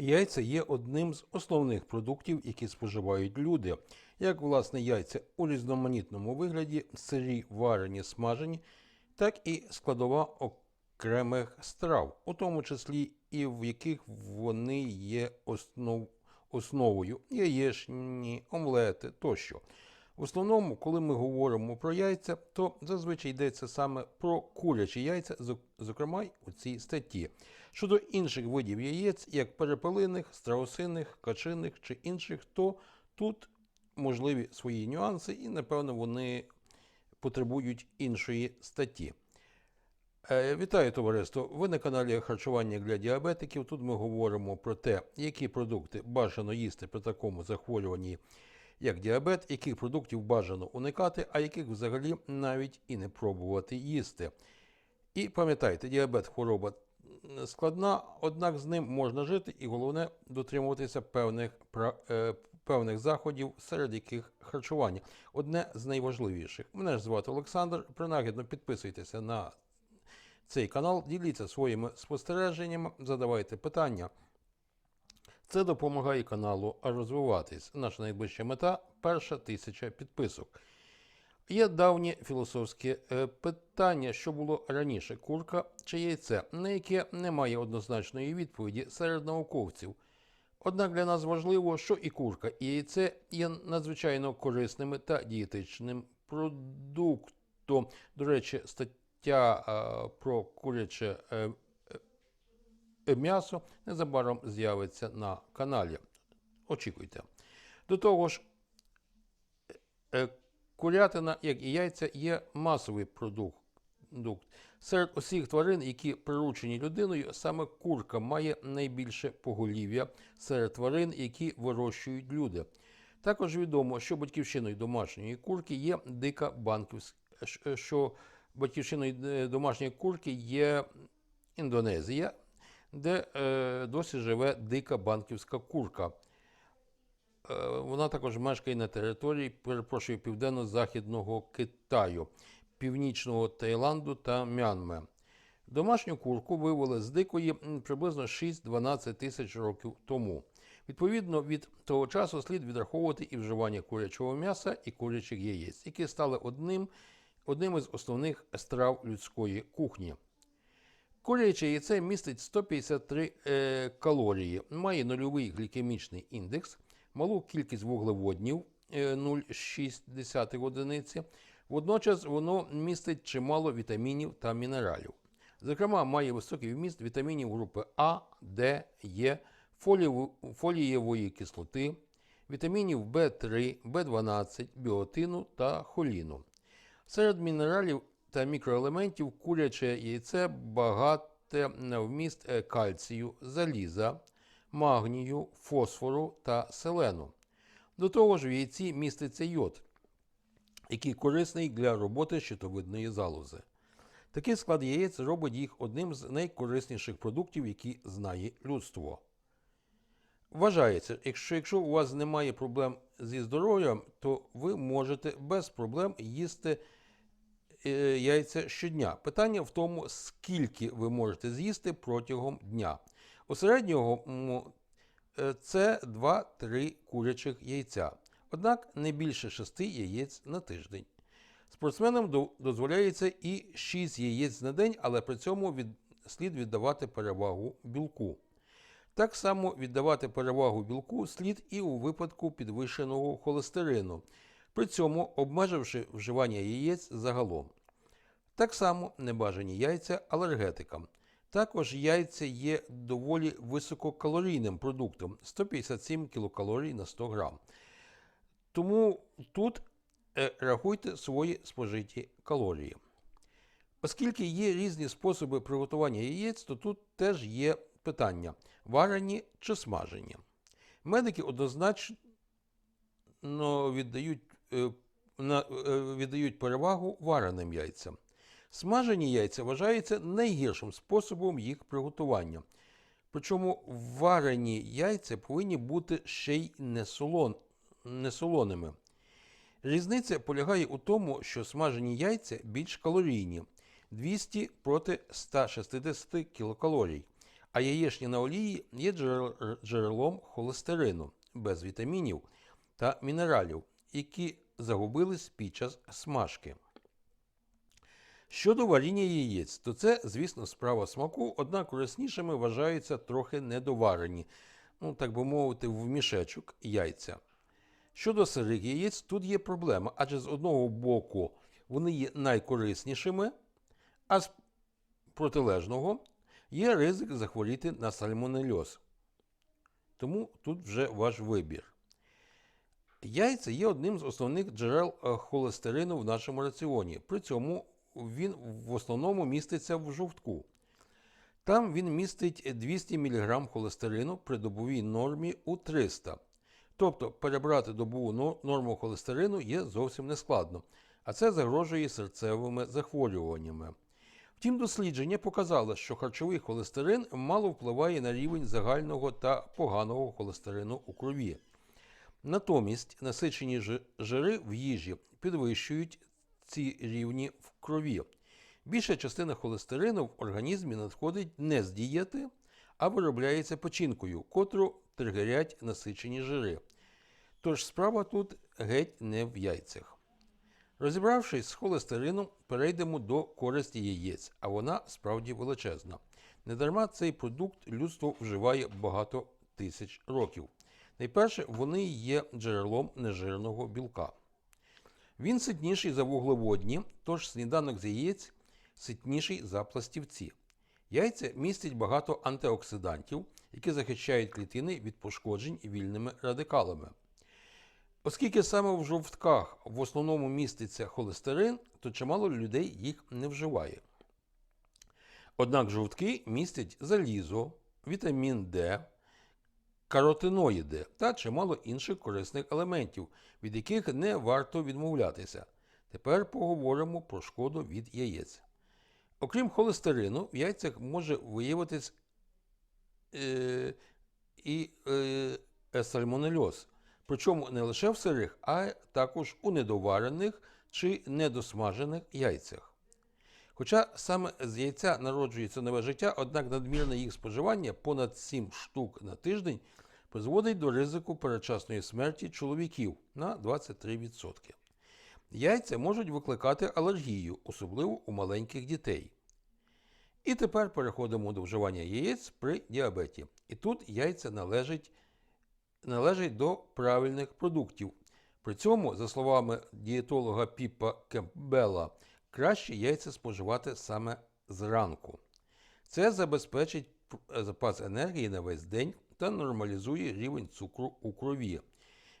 Яйця є одним з основних продуктів, які споживають люди. Як власне яйця у різноманітному вигляді, сирі, варені, смажені, так і складова окремих страв, у тому числі і в яких вони є основ, основою яєчні, омлети тощо. В основному, коли ми говоримо про яйця, то зазвичай йдеться саме про курячі яйця, зокрема й у цій статті. Щодо інших видів яєць, як перепелиних, страусиних, качиних чи інших, то тут можливі свої нюанси, і напевно вони потребують іншої статті. Е, Вітаю товариство! Ви на каналі Харчування для діабетиків. Тут ми говоримо про те, які продукти бажано їсти при такому захворюванні, як діабет, яких продуктів бажано уникати, а яких взагалі навіть і не пробувати їсти. І пам'ятайте, діабет хвороба складна, однак з ним можна жити, і головне дотримуватися певних, е, певних заходів, серед яких харчування. Одне з найважливіших. Мене ж звати Олександр. Принагідно підписуйтеся на цей канал, діліться своїми спостереженнями, задавайте питання. Це допомагає каналу розвиватись. Наша найближча мета перша тисяча підписок. Є давнє філософське е, питання, що було раніше курка чи яйце, на яке немає однозначної відповіді серед науковців. Однак для нас важливо, що і курка, і яйце є надзвичайно корисними та дієтичним продуктом. До речі, стаття е, про куряче е, м'ясо незабаром з'явиться на каналі. Очікуйте. До того ж, курятина, як і яйця, є масовий продукт. Серед усіх тварин, які приручені людиною, саме курка має найбільше поголів'я серед тварин, які вирощують люди. Також відомо, що батьківщиною домашньої курки є дика банківська, що батьківщиною е, домашньої курки є Індонезія, де е, досі живе дика банківська курка. Е, Вона також мешкає на території, перепрошую, південно-західного Китаю, північного Таїланду та Мянми. Домашню курку вивели з дикої приблизно 6-12 тисяч років тому. Відповідно, від того часу слід відраховувати і вживання курячого м'яса і курячих яєць, які стали одним, одним із основних страв людської кухні. Куряче яйце містить 153 е, калорії, має нульовий глікемічний індекс, малу кількість вуглеводнів е, 0,6 одиниці. Водночас воно містить чимало вітамінів та мінералів. Зокрема, має високий вміст вітамінів групи А, Д, Е, фолієвої кислоти, вітамінів В3, В12, біотину та холіну. Серед мінералів та мікроелементів куряче яйце багате на вміст е, кальцію, заліза, магнію, фосфору та селену. До того ж, в яйці міститься йод, який корисний для роботи щитовидної залози. Такий склад яєць робить їх одним з найкорисніших продуктів, які знає людство. Вважається, якщо, якщо у вас немає проблем зі здоров'ям, то ви можете без проблем їсти е, яйця щодня. Питання в тому, скільки ви можете з'їсти протягом дня. У середньому е, це 2-3 курячих яйця, однак не більше 6 яєць на тиждень. Спортсменам дозволяється і 6 яєць на день, але при цьому від, слід віддавати перевагу білку. Так само віддавати перевагу білку слід і у випадку підвищеного холестерину, при цьому обмеживши вживання яєць загалом. Так само небажані яйця алергетикам. Також яйця є доволі висококалорійним продуктом 157 кілокалорій на 100 грам. Тому тут е, рахуйте свої спожиті калорії. Оскільки є різні способи приготування яєць, то тут теж є питання: варені чи смажені. Медики однозначно віддають, е, е, віддають перевагу вареним яйцям. Смажені яйця вважаються найгіршим способом їх приготування. Причому варені яйця повинні бути ще й не, солон, не солоними. Різниця полягає у тому, що смажені яйця більш калорійні 200 проти 160 кілокалорій, А яєчня на олії є джерелом холестерину без вітамінів та мінералів, які загубились під час смажки. Щодо варіння яєць, то це, звісно, справа смаку, однак кориснішими вважаються трохи недоварені, ну так би мовити, в мішечок яйця. Щодо сирих яєць, тут є проблема, адже з одного боку вони є найкориснішими, а з протилежного є ризик захворіти на сальмонельоз. Тому тут вже ваш вибір. Яйця є одним з основних джерел е, холестерину в нашому раціоні. При цьому він в основному міститься в жовтку. Там він містить 200 мг холестерину при добовій нормі у 300. Тобто перебрати добову норму холестерину є зовсім нескладно, а це загрожує серцевими захворюваннями. Втім, дослідження показало, що харчовий холестерин мало впливає на рівень загального та поганого холестерину у крові. Натомість насичені жири в їжі підвищують ці рівні в крові. Більша частина холестерину в організмі надходить не з дієти, а виробляється печінкою, котру тригерять насичені жири. Тож справа тут геть не в яйцях. Розібравшись з холестерином, перейдемо до користі яєць, а вона справді величезна. Недарма цей продукт людство вживає багато тисяч років. Найперше, вони є джерелом нежирного білка. Він ситніший за вуглеводні, тож сніданок з яєць ситніший за пластівці. Яйця містять багато антиоксидантів, які захищають клітини від пошкоджень вільними радикалами. Оскільки саме в жовтках в основному міститься холестерин, то чимало людей їх не вживає. Однак жовтки містять залізо, вітамін Д, каротиноїди та чимало інших корисних елементів, від яких не варто відмовлятися. Тепер поговоримо про шкоду від яєць. Окрім холестерину, в яйцях може виявитись е, і е, сальмонельоз. Причому не лише в сирих, а також у недоварених чи недосмажених яйцях. Хоча саме з яйця народжується нове життя, однак надмірне їх споживання понад 7 штук на тиждень призводить до ризику передчасної смерті чоловіків на 23%. Яйця можуть викликати алергію, особливо у маленьких дітей. І тепер переходимо до вживання яєць при діабеті. І тут яйця належать, належать до правильних продуктів. При цьому, за словами дієтолога Піпа Кемпбелла, краще яйця споживати саме зранку. Це забезпечить запас енергії на весь день та нормалізує рівень цукру у крові.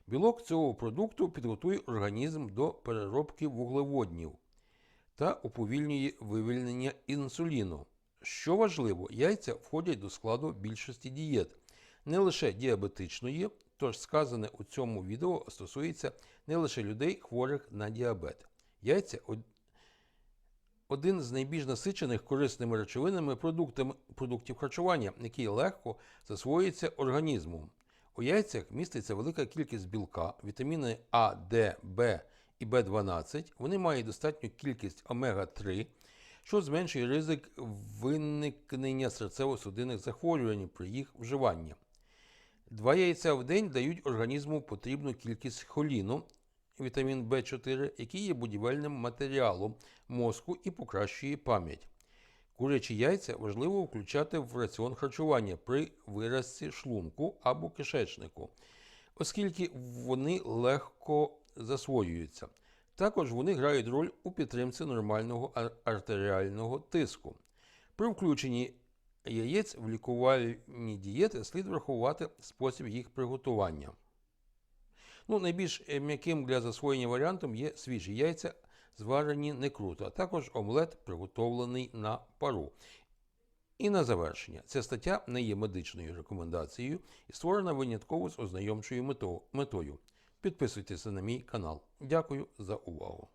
Білок цього продукту підготує організм до переробки вуглеводнів та уповільнює вивільнення інсуліну. Що важливо, яйця входять до складу більшості дієт, не лише діабетичної, тож сказане у цьому відео стосується не лише людей, хворих на діабет. Яйця один з найбільш насичених корисними речовинами продуктів харчування, який легко засвоюється організмом. У яйцях міститься велика кількість білка, вітаміни А, Д, Б і В12. Вони мають достатню кількість омега-3, що зменшує ризик виникнення серцево-судинних захворювань при їх вживанні. Два яйця в день дають організму потрібну кількість холіну, вітамін В4, який є будівельним матеріалом мозку і покращує пам'ять. Курячі яйця важливо включати в раціон харчування при виразці шлунку або кишечнику, оскільки вони легко засвоюються. Також вони грають роль у підтримці нормального артеріального тиску. При включенні яєць в лікувальні дієти слід врахувати спосіб їх приготування. Ну, найбільш е, м'яким для засвоєння варіантом є свіжі яйця, зварені не круто, а також омлет, приготовлений на пару. І на завершення, ця стаття не є медичною рекомендацією і створена винятково з ознайомчою метою. Підписуйтеся на мій канал. Дякую за увагу.